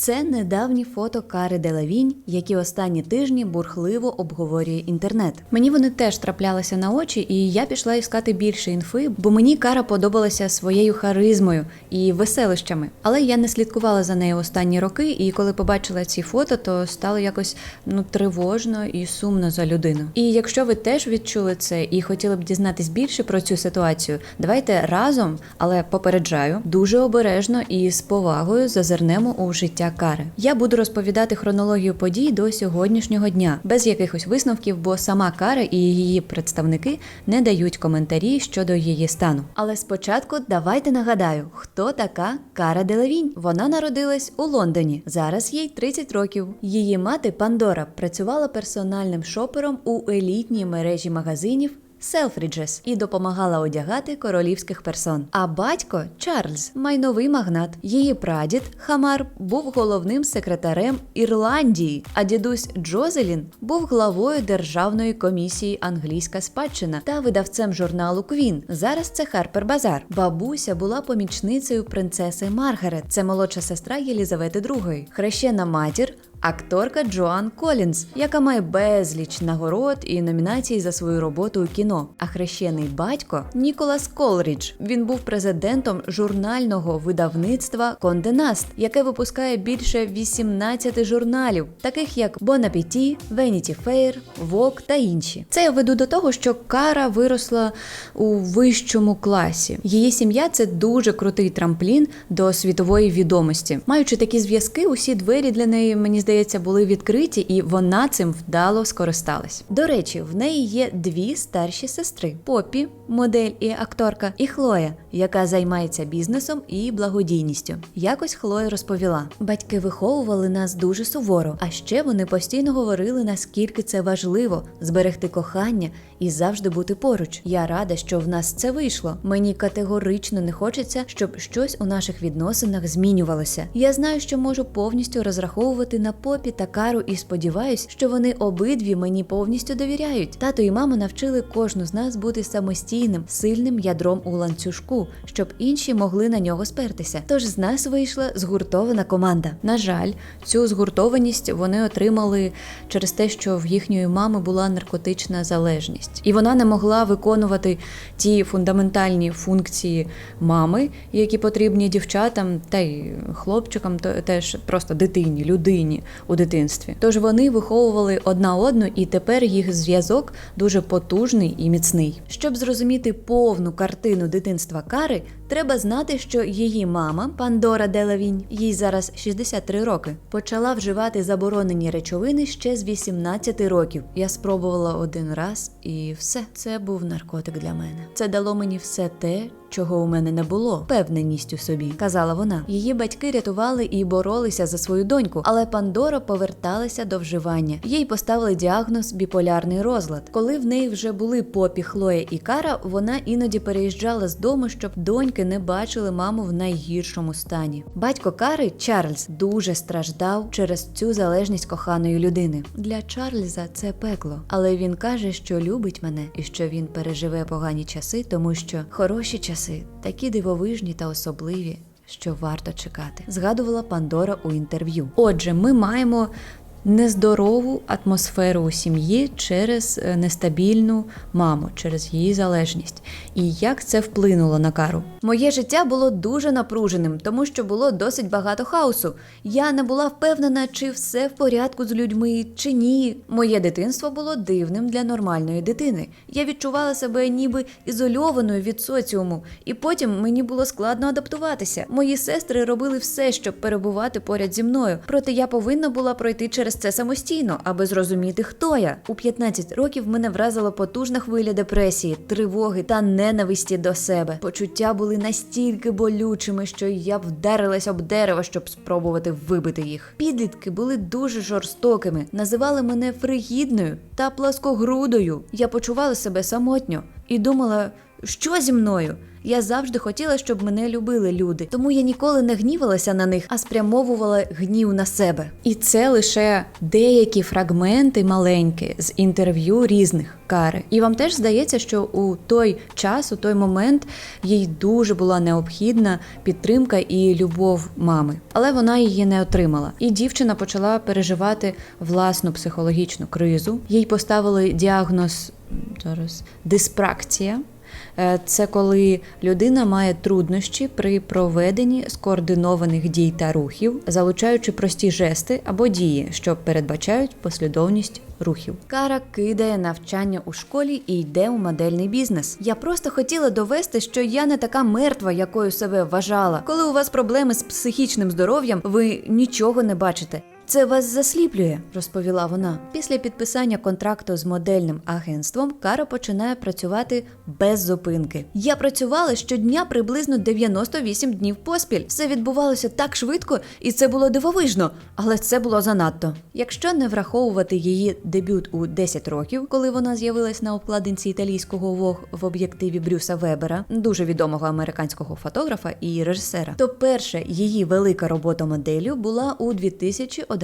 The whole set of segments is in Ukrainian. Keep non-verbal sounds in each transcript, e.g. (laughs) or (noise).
Це недавні фото Кари Делавінь, які останні тижні бурхливо обговорює інтернет. Мені вони теж траплялися на очі, і я пішла іскати більше інфи, бо мені Кара подобалася своєю харизмою і веселищами. Але я не слідкувала за нею останні роки, і коли побачила ці фото, то стало якось ну тривожно і сумно за людину. І якщо ви теж відчули це і хотіли б дізнатись більше про цю ситуацію, давайте разом, але попереджаю, дуже обережно і з повагою зазирнемо у життя Кари. Я буду розповідати хронологію подій до сьогоднішнього дня, без якихось висновків, бо сама Кара і її представники не дають коментарі щодо її стану. Але спочатку давайте нагадаю, хто така Кара Делевінь. Вона народилась у Лондоні. Зараз їй 30 років. Її мати Пандора працювала персональним шопером у елітній мережі магазинів. Selfridges і допомагала одягати королівських персон. А батько Чарльз, майновий магнат. Її прадід Хамар був головним секретарем Ірландії, а дідусь Джозелін був главою державної комісії англійська спадщина та видавцем журналу Квін. Зараз це Харпер Базар. Бабуся була помічницею принцеси Маргарет. Це молодша сестра Єлізавети II. Хрещена матір Акторка Джоан Колінз, яка має безліч нагород і номінацій за свою роботу у кіно. А хрещений батько Ніколас Колрідж. Він був президентом журнального видавництва Конде Наст, яке випускає більше 18 журналів, таких як Bon Appetit, Vanity Fair, Vogue та інші. Це я веду до того, що Кара виросла у вищому класі. Її сім'я це дуже крутий трамплін до світової відомості. Маючи такі зв'язки, усі двері для неї мені здається, були відкриті, і вона цим вдало скористалась. До речі, в неї є дві старші сестри: Попі, модель і акторка, і Хлоя, яка займається бізнесом і благодійністю. Якось Хлоя розповіла: батьки виховували нас дуже суворо, а ще вони постійно говорили, наскільки це важливо зберегти кохання і завжди бути поруч. Я рада, що в нас це вийшло. Мені категорично не хочеться, щоб щось у наших відносинах змінювалося. Я знаю, що можу повністю розраховувати на попі та кару і сподіваюсь, що вони обидві мені повністю довіряють. Тато і мама навчили кожну з нас бути самостійним, сильним ядром у ланцюжку, щоб інші могли на нього спертися. Тож з нас вийшла згуртована команда. На жаль, цю згуртованість вони отримали через те, що в їхньої мами була наркотична залежність, і вона не могла виконувати ті фундаментальні функції мами, які потрібні дівчатам та й хлопчикам, то теж просто дитині, людині у дитинстві. Тож вони виховували одна одну, і тепер їх зв'язок дуже потужний і міцний. Щоб зрозуміти повну картину дитинства Кари, треба знати, що її мама Пандора Делавінь, їй зараз 63 роки, почала вживати заборонені речовини ще з 18 років. Я спробувала один раз, і все це був наркотик для мене. Це дало мені все те, чого у мене не було, впевненість у собі, казала вона. Її батьки рятували і боролися за свою доньку, але Пандора поверталася до вживання. Їй поставили діагноз біполярний розлад. Коли в неї вже були попі, Хлоя і Кара, вона іноді переїжджала з дому, щоб доньки не бачили маму в найгіршому стані. Батько Кари Чарльз дуже страждав через цю залежність коханої людини. Для Чарльза це пекло, але він каже, що любить мене і що він переживе погані часи, тому що хороші часи такі дивовижні та особливі. Що варто чекати, згадувала Пандора у інтерв'ю. Отже, ми маємо нездорову атмосферу у сім'ї через е, нестабільну маму, через її залежність. І як це вплинуло на кару? Моє життя було дуже напруженим, тому що було досить багато хаосу. Я не була впевнена, чи все в порядку з людьми, чи ні. Моє дитинство було дивним для нормальної дитини. Я відчувала себе ніби ізольованою від соціуму, і потім мені було складно адаптуватися. Мої сестри робили все, щоб перебувати поряд зі мною. Проте я повинна була пройти через це самостійно, аби зрозуміти, хто я. У 15 років мене вразила потужна хвиля депресії, тривоги та ненависті до себе. Почуття були настільки болючими, що я вдарилась об дерево, щоб спробувати вибити їх. Підлітки були дуже жорстокими, називали мене фригідною та пласкогрудою. Я почувала себе самотньо і думала. Що зі мною? Я завжди хотіла, щоб мене любили люди, тому я ніколи не гнівалася на них, а спрямовувала гнів на себе. І це лише деякі фрагменти маленькі з інтерв'ю різних кари. І вам теж здається, що у той час, у той момент, їй дуже була необхідна підтримка і любов мами, але вона її не отримала. І дівчина почала переживати власну психологічну кризу. Їй поставили діагноз зараз диспракція. Е, Це коли людина має труднощі при проведенні скоординованих дій та рухів, залучаючи прості жести або дії, що передбачають послідовність рухів. Кара кидає навчання у школі і йде у модельний бізнес. Я просто хотіла довести, що я не така мертва, якою себе вважала. Коли у вас проблеми з психічним здоров'ям, ви нічого не бачите. Це вас засліплює, розповіла вона. Після підписання контракту з модельним агентством Кара починає працювати без зупинки. Я працювала щодня приблизно 98 днів поспіль. Все відбувалося так швидко, і це було дивовижно, але це було занадто. Якщо не враховувати її дебют у 10 років, коли вона з'явилась на обкладинці італійського Vogue в об'єктиві Брюса Вебера, дуже відомого американського фотографа і режисера, то перша її велика робота моделлю була у 2011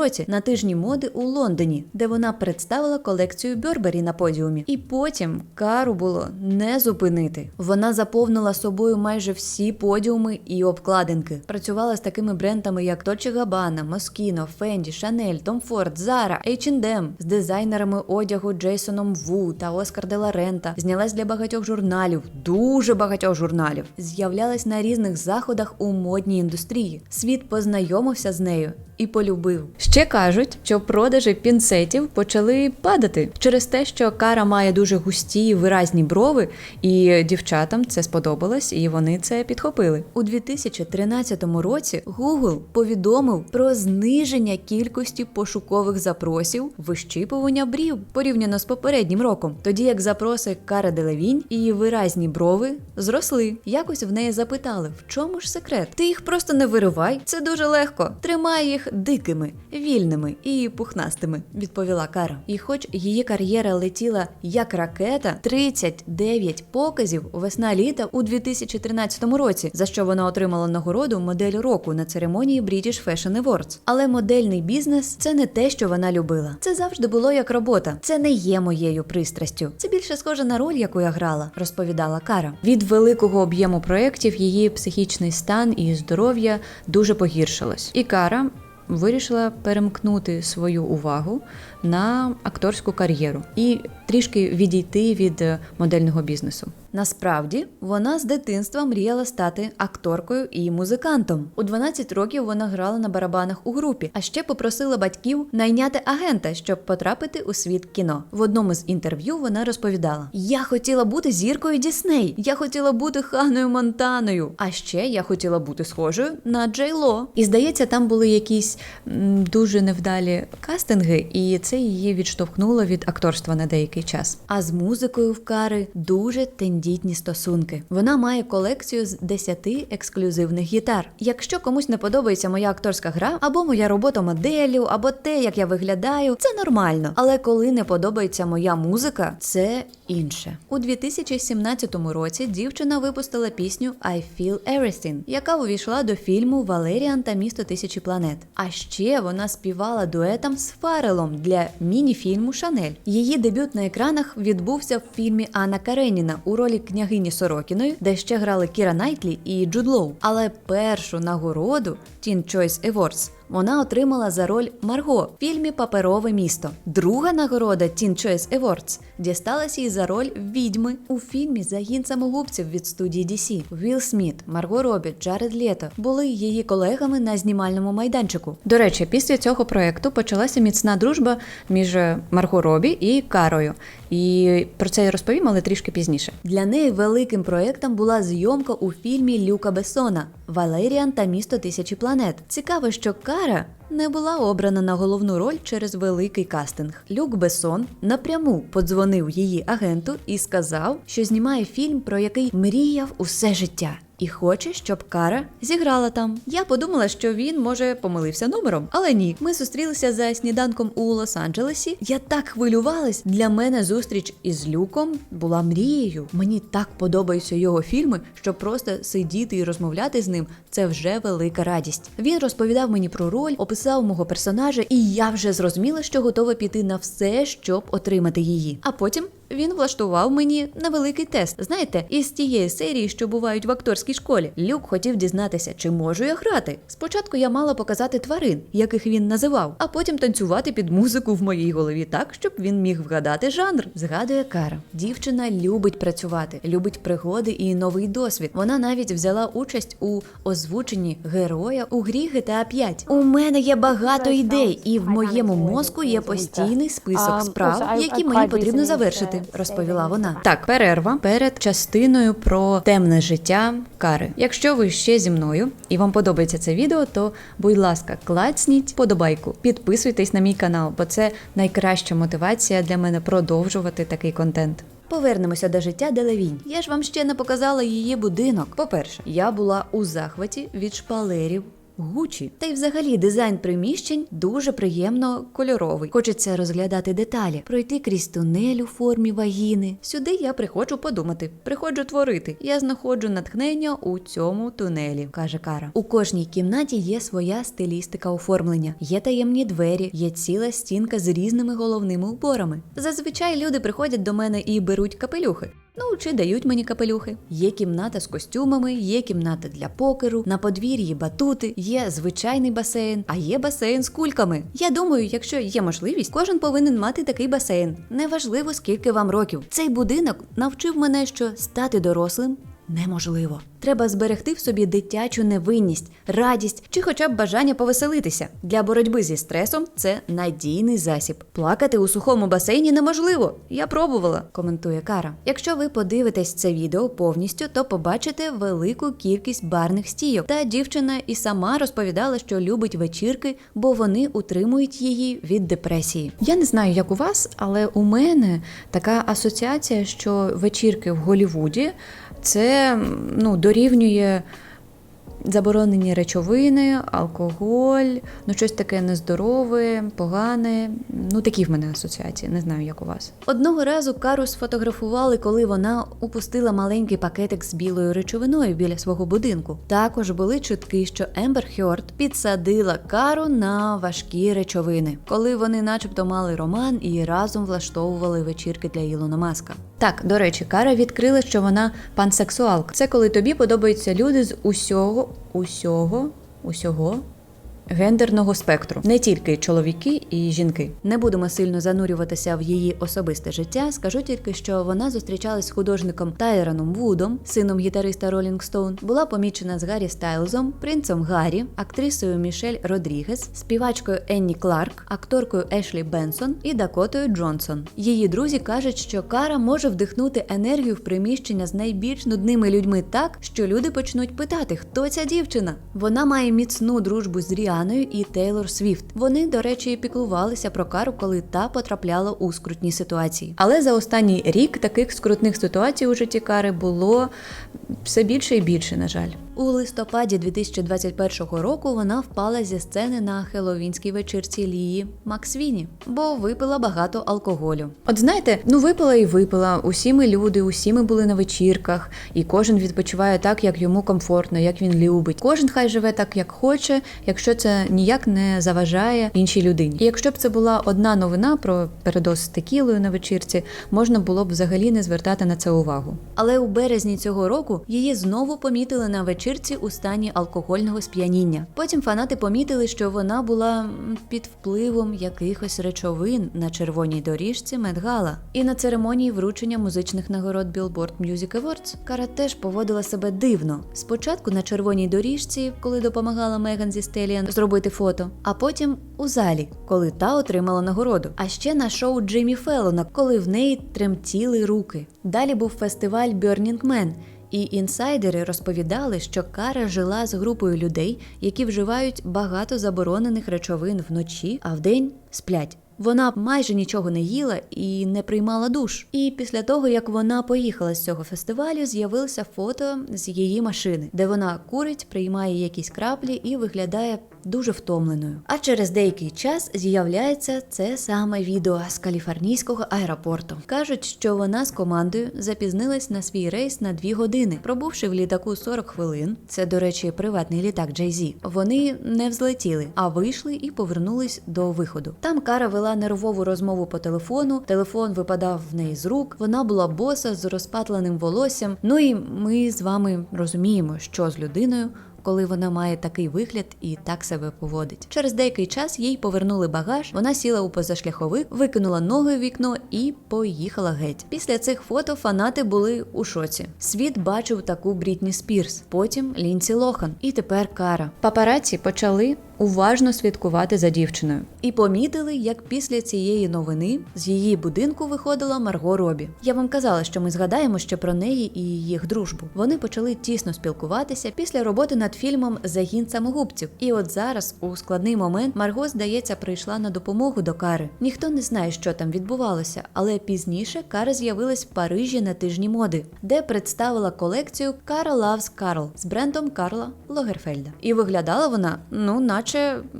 році на тижні моди у Лондоні, де вона представила колекцію Бьорбері на подіумі. І потім кару було не зупинити. Вона заповнила собою майже всі подіуми і обкладинки. Працювала з такими брендами, як Dolce Gabbana, Moschino, Fendi, Chanel, Tom Ford, Zara, H&M, з дизайнерами одягу Джейсоном Ву та Оскар де ла Рента. Знялась для багатьох журналів, дуже багатьох журналів. З'являлась на різних заходах у модній індустрії. Світ познайомився з нею і полюбив. Ще кажуть, що продажі пінцетів почали падати через те, що кара має дуже густі виразні брови, і дівчатам це сподобалось, і вони це підхопили. У 2013 році Google повідомив про зниження кількості пошукових запросів вищипування брів порівняно з попереднім роком, тоді як запроси Кари Делевінь і виразні брови зросли. Якось в неї запитали, в чому ж секрет? Ти їх просто не виривай, це дуже легко. Тримай їх дикими, вільними і пухнастими, відповіла Кара. І хоч її кар'єра летіла як ракета, 39 показів весна-літа у 2013 році, за що вона отримала нагороду модель року на церемонії British Fashion Awards. Але модельний бізнес це не те, що вона любила. Це завжди було як робота. Це не є моєю пристрастю. Це більше схоже на роль, яку я грала, розповідала Кара. Від великого об'єму проєктів її психічний стан і здоров'я дуже погіршилось. І Кара вирішила перемкнути свою увагу на акторську кар'єру і трішки відійти від модельного бізнесу. Насправді вона з дитинства мріяла стати акторкою і музикантом. У 12 років вона грала на барабанах у групі, а ще попросила батьків найняти агента, щоб потрапити у світ кіно. В одному з інтерв'ю вона розповідала: Я хотіла бути зіркою Дісней, я хотіла бути Ханою Монтаною, а ще я хотіла бути схожою на Джей Ло. І здається, там були якісь дуже невдалі кастинги, і це її відштовхнуло від акторства на деякий час. А з музикою в Кари дуже тендітні стосунки. Вона має колекцію з 10 ексклюзивних гітар. Якщо комусь не подобається моя акторська гра, або моя робота моделлю, або те, як я виглядаю, це нормально. Але коли не подобається моя музика, це інше. У 2017 році дівчина випустила пісню I Feel Everything, яка увійшла до фільму Валеріан та місто тисячі планет. А ще вона співала дуетом з Фарелом для міні-фільму Шанель. Її дебют на екранах відбувся в фільмі Анна Кареніна у ролі княгині Сорокіної, де ще грали Кіра Найтлі і Джуд Лоу. Але першу нагороду Teen Choice Awards вона отримала за роль Марго в фільмі Паперове місто. Друга нагорода Teen Choice Awards дісталася їй за роль відьми у фільмі Загін самогубців від студії DC. Вілл Сміт, Марго Робі, Джаред Лєто були її колегами на знімальному майданчику. До речі, після цього проекту почалася міцна дружба між Марго Робі і Карою. І про це я розповім, але трішки пізніше. Для неї великим проектом була зйомка у фільмі Люка Бессона Валеріан та місто тисячі планет. Цікаво, що Кара не була обрана на головну роль через великий кастинг. Люк Бессон напряму подзвонив її агенту і сказав, що знімає фільм, про який мріяв усе життя. І хоче, щоб Кара зіграла там. Я подумала, що він може помилився номером, але ні. Ми зустрілися за сніданком у Лос-Анджелесі. Я так хвилювалась. Для мене зустріч із Люком була мрією. Мені так подобаються його фільми, що просто сидіти і розмовляти з ним це вже велика радість. Він розповідав мені про роль, описав мого персонажа, і я вже зрозуміла, що готова піти на все, щоб отримати її. А потім він влаштував мені невеликий тест. Знаєте, із тієї серії, що бувають в акторській школі. Люк хотів дізнатися, чи можу я грати. Спочатку я мала показати тварин, яких він називав, а потім танцювати під музику в моїй голові так, щоб він міг вгадати жанр. Згадує Кара. Дівчина любить працювати, любить пригоди і новий досвід. Вона навіть взяла участь у озвученні героя у грі GTA 5. У мене є багато ідей, і в моєму мозку є постійний список справ, які мені потрібно завершити, розповіла вона. Так, перерва перед частиною про темне життя Кари. Якщо ви ще зі мною і вам подобається це відео, то будь ласка, клацніть подобайку, підписуйтесь на мій канал, бо це найкраща мотивація для мене продовжувати такий контент. Повернемося до життя Делевінь. Я ж вам ще не показала її будинок. По-перше, я була у захваті від шпалерів. Гучі, та й взагалі дизайн приміщень дуже приємно кольоровий. Хочеться розглядати деталі, пройти крізь тунель у формі вагіни. Сюди я приходжу подумати, приходжу творити. Я знаходжу натхнення у цьому тунелі, каже Кара. У кожній кімнаті є своя стилістика оформлення, є таємні двері, є ціла стінка з різними головними уборами. Зазвичай люди приходять до мене і беруть капелюхи. Ну, чи дають мені капелюхи. Є кімната з костюмами, є кімната для покеру, на подвір'ї батути, є звичайний басейн, а є басейн з кульками. Я думаю, якщо є можливість, кожен повинен мати такий басейн. Неважливо, скільки вам років. Цей будинок навчив мене, що стати дорослим неможливо. Треба зберегти в собі дитячу невинність, радість чи хоча б бажання повеселитися. Для боротьби зі стресом це надійний засіб. Плакати у сухому басейні неможливо. Я пробувала, коментує Кара. Якщо ви подивитесь це відео повністю, то побачите велику кількість барних стійок. Та дівчина і сама розповідала, що любить вечірки, бо вони утримують її від депресії. Я не знаю, як у вас, але у мене така асоціація, що вечірки в Голівуді це ну, дорівнює заборонені речовини, алкоголь, ну щось таке нездорове, погане. Ну такі в мене асоціації, не знаю, як у вас. Одного разу Кару сфотографували, коли вона упустила маленький пакетик з білою речовиною біля свого будинку. Також були чутки, що Ембер Хьорд підсадила Кару на важкі речовини, коли вони, начебто, мали роман і разом влаштовували вечірки для Ілона Маска. Так, до речі, Кара відкрила, що вона пансексуалка. Це коли тобі подобаються люди з усього, усього, усього. Гендерного спектру не тільки чоловіки і жінки. Не будемо сильно занурюватися в її особисте життя. Скажу тільки, що вона зустрічалась з художником Тайроном Вудом, сином гітариста Ролінг Стоун, була помічена з Гаррі Стайлзом, принцем Гаррі, актрисою Мішель Родрігес, співачкою Енні Кларк, акторкою Ешлі Бенсон і Дакотою Джонсон. Її друзі кажуть, що Кара може вдихнути енергію в приміщення з найбільш нудними людьми так, що люди почнуть питати, хто ця дівчина. Вона має міцну дружбу з Ріаною і Тейлор Свіфт. Вони, до речі, піклувалися про Кару, коли та потрапляла у скрутні ситуації. Але за останній рік таких скрутних ситуацій у житті Кари було все більше і більше, на жаль. У листопаді 2021 року вона впала зі сцени на хеловінській вечірці Лії Максвіні, бо випила багато алкоголю. От знаєте, ну випила і випила. Усі ми люди, усі ми були на вечірках, і кожен відпочиває так, як йому комфортно, як він любить. Кожен хай живе так, як хоче, якщо це ніяк не заважає іншій людині. І якщо б це була одна новина про передоз з текілою на вечірці, можна було б взагалі не звертати на це увагу. Але у березні цього року її знову помітили на вечірці у стані алкогольного сп'яніння. Потім фанати помітили, що вона була під впливом якихось речовин на червоній доріжці Медгала. І на церемонії вручення музичних нагород Billboard Music Awards Кара теж поводила себе дивно. Спочатку на червоній доріжці, коли допомагала Меган зі Стеліан зробити фото, а потім у залі, коли та отримала нагороду. А ще на шоу Джиммі Феллона, коли в неї тремтіли руки. Далі був фестиваль Burning Man, і інсайдери розповідали, що Кара жила з групою людей, які вживають багато заборонених речовин вночі, а вдень сплять. Вона майже нічого не їла і не приймала душ. І після того, як вона поїхала з цього фестивалю, з'явилося фото з її машини, де вона курить, приймає якісь краплі і виглядає дуже втомленою. А через деякий час з'являється це саме відео з каліфорнійського аеропорту. Кажуть, що вона з командою запізнилась на свій рейс на дві години, пробувши в літаку 40 хвилин. Це, до речі, приватний літак Jay-Z. Вони не взлетіли, а вийшли і повернулись до виходу. Там Кара вела нервову розмову по телефону. Телефон випадав в неї з рук. Вона була боса з розпатленим волоссям. Ну і ми з вами розуміємо, що з людиною коли вона має такий вигляд і так себе поводить. Через деякий час їй повернули багаж. Вона сіла у позашляховик, викинула ноги в вікно і поїхала геть. Після цих фото фанати були у шоці. Світ бачив таку Брітні Спірс, потім Лінсі Лохан, і тепер Кара. Папараці почали уважно слідкувати за дівчиною і помітили, як після цієї новини з її будинку виходила Марго Робі. Я вам казала, що ми згадаємо ще про неї і їх дружбу. Вони почали тісно спілкуватися після роботи над фільмом Загін самогубців. І от зараз, у складний момент, Марго, здається, прийшла на допомогу до Кари. Ніхто не знає, що там відбувалося, але пізніше Кара з'явилась в Парижі на тижні моди, де представила колекцію Кара Loves Carl з брендом Карла Логерфельда. І виглядала вона, ну, наче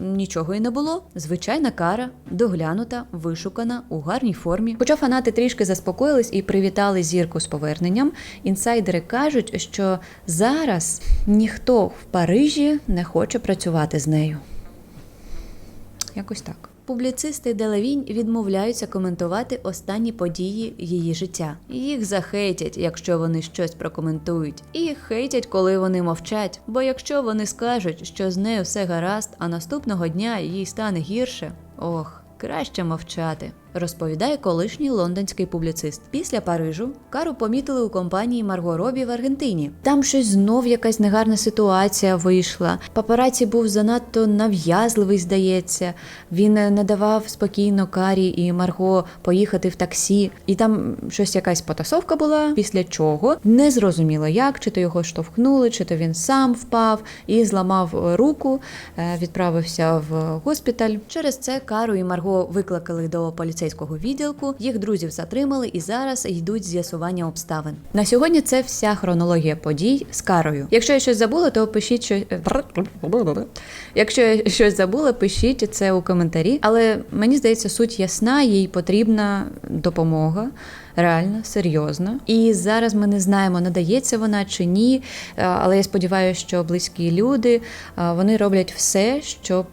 нічого і не було. Звичайна кара, доглянута, вишукана, у гарній формі. Хоча фанати трішки заспокоїлись і привітали зірку з поверненням, інсайдери кажуть, що зараз ніхто в Парижі не хоче працювати з нею. Якось так. Публіцисти Делавінь відмовляються коментувати останні події її життя. Їх захейтять, якщо вони щось прокоментують, і хейтять, коли вони мовчать. Бо якщо вони скажуть, що з нею все гаразд, а наступного дня їй стане гірше, ох. Краще мовчати, розповідає колишній лондонський публіцист. Після Парижу Кару помітили у компанії Марго Робі в Аргентині. Там щось знов якась негарна ситуація вийшла. Папараці був занадто нав'язливий, здається. Він не давав спокійно Карі і Марго поїхати в таксі. І там щось якась потасовка була. Після чого не зрозуміло як, чи то його штовхнули, чи то він сам впав і зламав руку, е, відправився в госпіталь. Через це Кару і Марго викликали до поліцейського відділку. Їх друзів затримали і зараз йдуть з'ясування обставин. На сьогодні це вся хронологія подій з Карою. Якщо я щось забула, то пишіть що якщо я щось забула, пишіть це у коментарі. Але мені здається, суть ясна, їй потрібна допомога. Реально серйозно, і зараз ми не знаємо, надається вона чи ні. Е, Але я сподіваюся, що близькі люди е, вони роблять все, щоб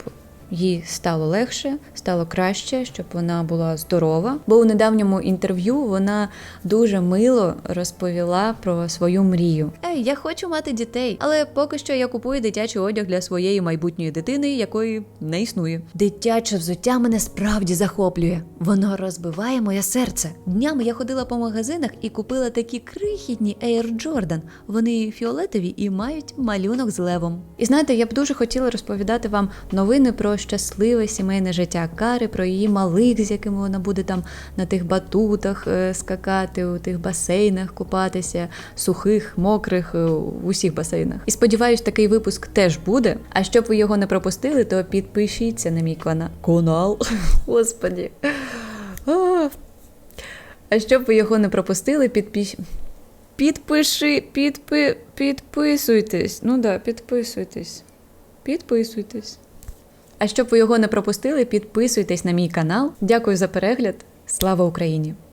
їй стало легше, стало краще, щоб вона була здорова. Бо у недавньому інтерв'ю вона дуже мило розповіла про свою мрію. Ей, я хочу мати дітей, але поки що я купую дитячий одяг для своєї майбутньої дитини, якої не існує. Дитяче взуття мене справді захоплює. Воно розбиває моє серце. Днями я ходила по магазинах і купила такі крихітні Air Jordan. Вони фіолетові і мають малюнок з левом. І знаєте, я б дуже хотіла розповідати вам новини про щасливе сімейне життя Кари, про її малих, з якими вона буде там на тих батутах е, скакати, у тих басейнах купатися, сухих, мокрих, е, в усіх басейнах. І сподіваюсь, такий випуск теж буде. А щоб ви його не пропустили, то підпишіться на мій кана- канал. (laughs) Господі. А. Щоб ви його не пропустили, підпиш... підпиши, підпи... підписуйтесь. Ну да, підписуйтесь. Підписуйтесь. А щоб ви його не пропустили, підписуйтесь на мій канал. Дякую за перегляд. Слава Україні!